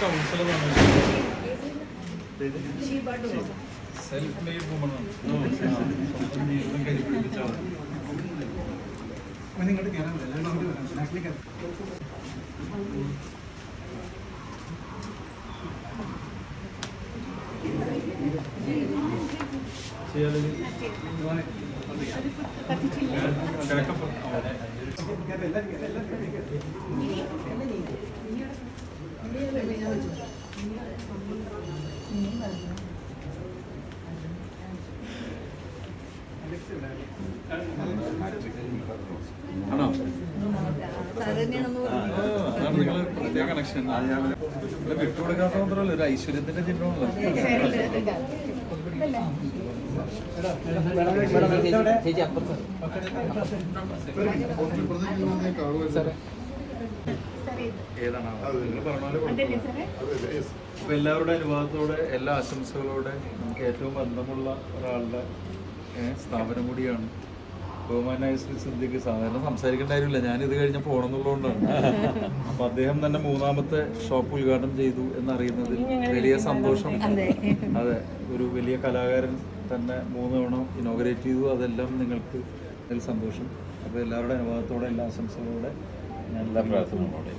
Councillor self made woman അങ്ങോട്ട് വരാം ബാക്കിലേക്ക് ചെയ്യാതെ ആണോ? പ്രത്യേക കണക്ഷൻ വിട്ടുകൊടുക്കാത്ത മാത്രമല്ല ഒരു ഐശ്വര്യത്തിന്റെ ചിഹ്നമാണല്ലോ ഏതാണ് നിങ്ങൾ കൊടുത്തോളാം. അപ്പൊ എല്ലാവരുടെ അനുവാദത്തോടെ എല്ലാ ആശംസകളോടെ നമുക്ക് ഏറ്റവും ബന്ധമുള്ള ഒരാളുടെ സ്ഥാപനം കൂടിയാണ്. ബഹുമാനായ ശ്രീ സിദ്ദിഖ്. സാധാരണ സംസാരിക്കേണ്ട കാര്യമില്ല. ഞാനിത് കഴിഞ്ഞ പോകണമെന്നുള്ളതുകൊണ്ടാണ് അപ്പൊ അദ്ദേഹം തന്നെ മൂന്നാമത്തെ ഷോപ്പ് ഉദ്ഘാടനം ചെയ്തു എന്നറിയുന്നതിൽ വലിയ സന്തോഷം. അതെ. ഒരു വലിയ കലാകാരൻ തന്നെ മൂന്ന് തവണ ഇനോഗ്രേറ്റ് ചെയ്തു. അതെല്ലാം നിങ്ങൾക്ക് അതിൽ സന്തോഷം. അപ്പോൾ എല്ലാവരുടെ അനുവാദത്തോടെ എല്ലാ ആശംസകളോടെ എല്ലാ പ്രാർത്ഥനകളോടെ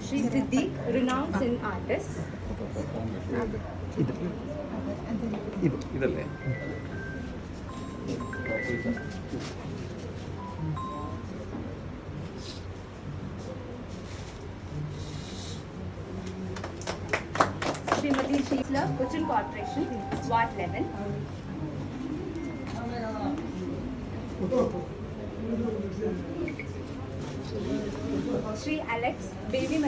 Sri Siddhi, renowned sin artist. ഇതല്ലേ counsellor Cochin corporation ward level Shri Alex Baby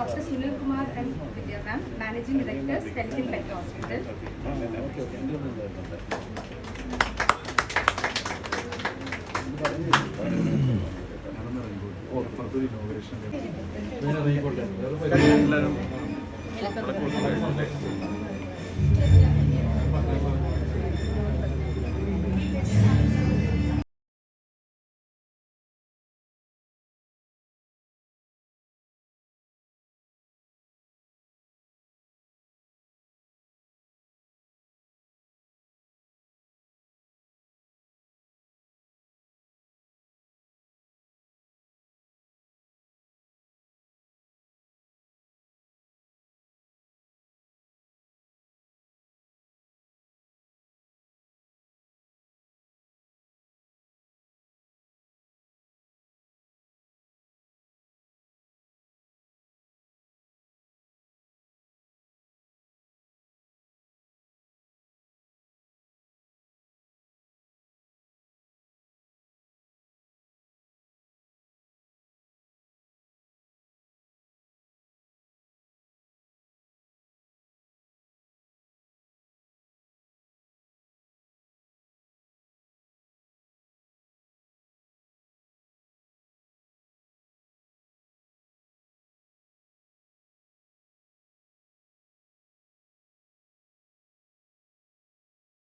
Dr. Sunil Kumar and Vidya ma'am, Managing Director, Pelican Pet Hospital. Inauguration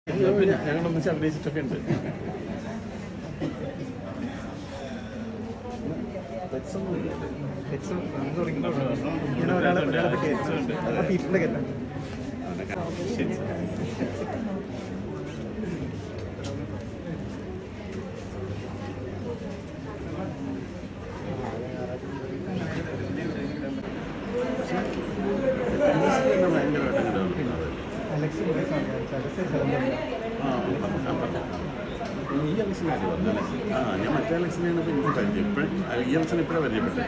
ഞങ്ങളൊന്നിച്ച് അഭിനയിച്ചിട്ടൊക്കെ ഉണ്ട്. ഇങ്ങനെ ഒരാളെ ഒരാളെ പറ്റി ആ ടീച്ചറിന്റെ കേട്ടോ അലക്സ് ഇവിടെ ഈ പറഞ്ഞല്ലേ ആ ഞാൻ മറ്റേ ഇലക്ഷനെയാണ് ഇപ്പം എനിക്ക് പരിചയം ഈ ഇലക്ഷൻ ഇപ്പോഴാണ് പരിചയപ്പെട്ടത്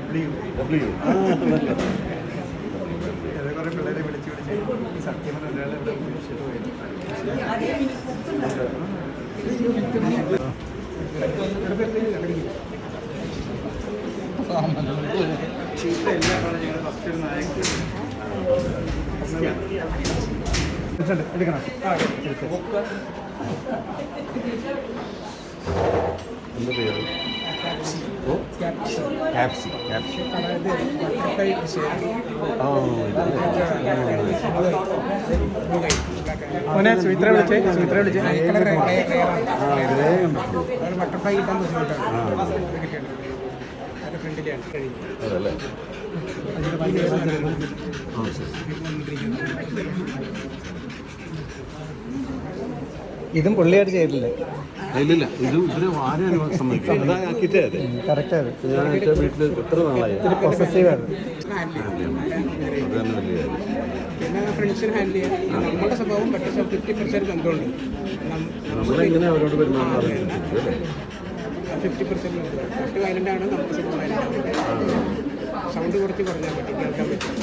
ഡബ്ല്യു ഡബ്ല്യു ആ നല്ല കുറെ പിള്ളേരെ വിളിച്ച് വിളിച്ച് സത്യം ഒരാളെ ഇവിടെ വിളിച്ചിട്ട് പോയി ചീത്ത എല്ലാം പറഞ്ഞ് ഞങ്ങൾ ഫസ്റ്റ് ഒരു നായക്ക് എടുക്കണം എന്റെ പേര് ഓ മോനെ സുമിത്ര വിളിച്ചേ സുമിത്ര വിളിച്ചേ. ഇതും പുള്ളിയായിട്ട് ചെയ്തില്ലേ ഇല്ലില്ല ഇത് ഇതിന് ആരെയാണ് എന്റെ വീട്ടിൽ എത്ര നാളായി? നമ്മളെങ്ങനെ അവരോട് അല്ലേ ഫിഫ്റ്റി പെർസെന്റ് ഫസ്റ്റ് വയലന്റ് ആണ് നമുക്ക് സൗണ്ട് കുറച്ച് കുറഞ്ഞാൽ പറ്റി കേൾക്കാൻ പറ്റും.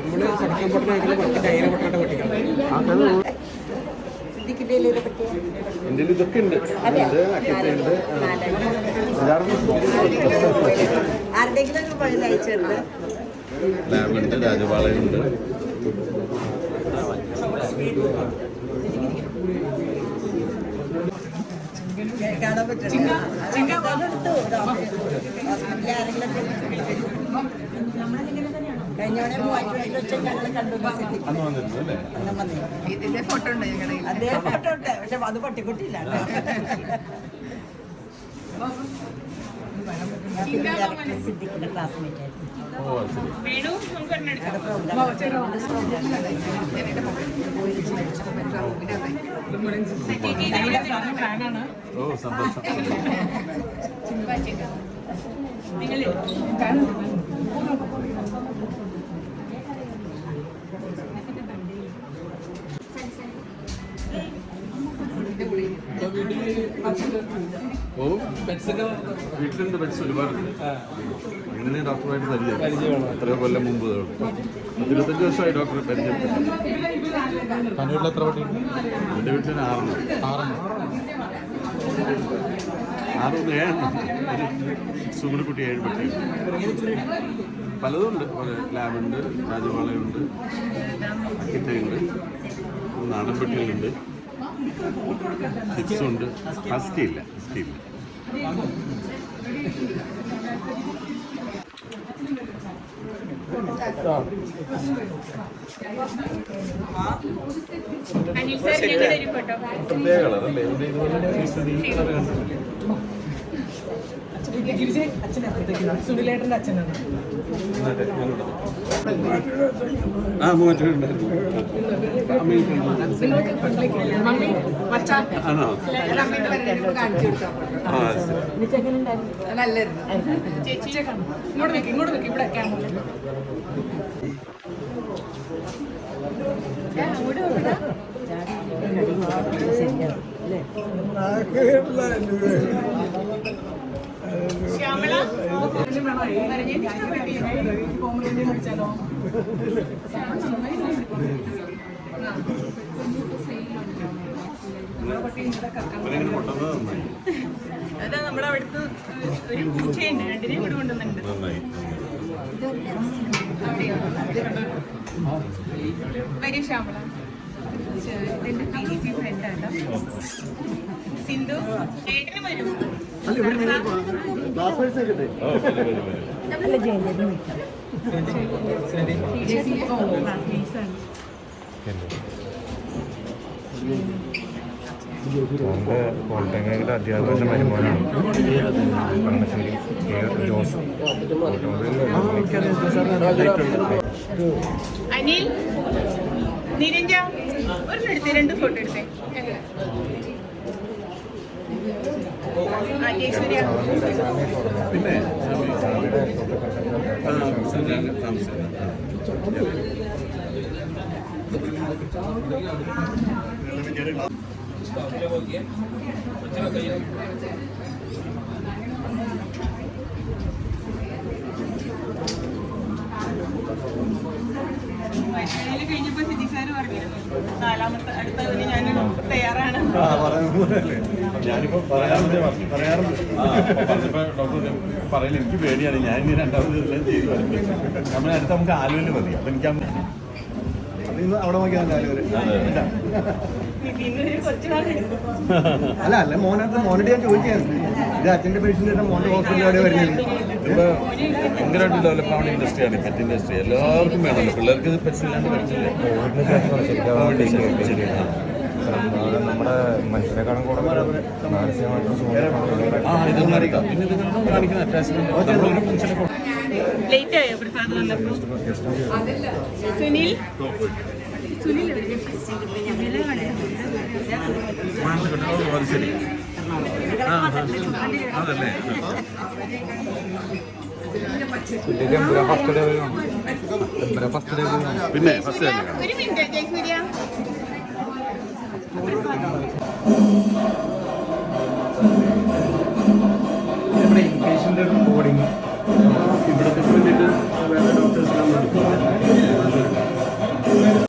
നമ്മൾ സടക്കം പൊട്ടനായിട്ട് കുറച്ച് ടൈര പൊട്ടാണ്ട് കഥ എന്റെ ഇതൊക്കെ ഉണ്ട് ഉണ്ട് ലാബുണ്ട് രാജപാളയുണ്ട് കാണാൻ പറ്റില്ല. അതെടുത്തു ഹോസ്പിറ്റലിൽ ആരെങ്കിലും കഴിഞ്ഞവണെ മൂവാറ്റുപുഴയിൽ വെച്ച് ഞങ്ങൾ കണ്ടു ബസ്സിൽ അന്ന് വന്നേ ഇതിന്റെ ഫോട്ടോ ഉണ്ട് ഞങ്ങളുടെ അതേ ഫോട്ടോ ഉണ്ട് പക്ഷെ അത് പട്ടിക്കുട്ടിയില്ല സിദ്ദിഖിന്റെ ക്ലാസ്മേറ്റ് ആയിരുന്നു ഓ അത് ശരി ഓ വീട്ടിലുണ്ട് പെറ്റ്സ് ഒരുപാടുണ്ട്. അങ്ങനെ ഡോക്ടറായിട്ട് പരിചയം? എത്രയോ കൊല്ലം മുമ്പ് ഇരുപത്തഞ്ച് വർഷമായി ഡോക്ടറെ പരിചയപ്പെട്ടു എത്ര പട്ടി എന്റെ വീട്ടിൽ ആറെണ്ണം. ആറെണ്ണം. ആറൊന്ന് ഏഴെണ്ണം. സുഗുണിക്കുട്ടി ഏഴ് പട്ടി പലതുണ്ട് ലാബുണ്ട് രാജമാളയുണ്ട് അക്കിത്തയുണ്ട് നാടൻ പെട്ടികളുണ്ട് ഹിറ്റ്സുണ്ട് ഹസ്കി ഇല്ല ഹസ്കി ഇല്ല പ്രത്യേക കളർ അല്ലേ ഇവിടെ ഇതുപോലെ കളർ കണ്ടിട്ടില്ലേ സുനിലേട്ടന്റെ അച്ഛനാണ്. ആ മൂവാറ്റുണ്ടായിരുന്നു ഇങ്ങോട്ട് വെക്ക് ഇങ്ങോട്ട് വെക്ക് ഇവിടെ ക്യാമറ അങ്ങോട്ട് അതാ നമ്മുടെ അവിടുത്തെ ഒരു പൂച്ചയുണ്ട്. രണ്ടിനെയും കൂടെ കൊണ്ടുവന്നിട്ടുണ്ട്. വരൂ ശ്യാമള. ഇതിന്റെ P D P front Sindhu ചേട്ടന് വരും. ഓ വരും വരും വരും എന്റെ പോളിടെക്നിക്കിലെ അധ്യാപകന്റെ മരുമോനാണ് പണശ്ശേരി ജോസ്. അനിൽ നിരഞ്ജ ഒരെണ്ണം എടുത്തേ രണ്ട് ഫോട്ടോ എടുത്തേ. പിന്നെ കഴിഞ്ഞപ്പോൾ സിദ്ദിഖ് സാർ പറഞ്ഞിരുന്നു നാലാമത്തെ അടുത്ത ഞാൻ തയ്യാറാണ് ഞാനിപ്പോ പറയാറുണ്ട് പറയാറുണ്ട്. പറഞ്ഞപ്പോ ഡോക്ടർ പറയില്ല എനിക്ക് പേടിയാണ്. ഞാൻ ഇനി രണ്ടാമത് എല്ലാം ചെയ്തു നമ്മൾ അടുത്ത് നമുക്ക് ആലുവൽ മതി. അപ്പൊ എനിക്ക് അവിടെ നോക്കിയാൽ ആലുവര്. അല്ല അല്ല മോനടുത്ത് മോനോട് ഞാൻ ചോദിക്കാൻ ഇത് അച്ഛന്റെ പേഷ്യന്റ് മോന്റെ ഹോസ്പിറ്റലിൽ വരുന്നത്. വരുന്നില്ല ഭയങ്കരമായിട്ട് ഡെവലപ്പ് ആവുന്ന ഇൻഡസ്ട്രിയാണ് പെറ്റ് ഇൻഡസ്ട്രി എല്ലാവർക്കും വേണമല്ലോ. പിള്ളേർക്ക് പെറ്റ്സ് ഇല്ലാണ്ട് പറ്റില്ല. നമ്മുടെ മനുഷ്യരെക്കാളും കൂടുതൽ സുനിൽ? സുനിൽ ശരി. അതല്ലേ. പിന്നെ ഫസ്റ്റ് തന്നെ ഇംഗ്ലീഷിന്റെ ബോർഡിങ് ഇവിടത്തെ വേറെ ഡോക്ടേഴ്സ്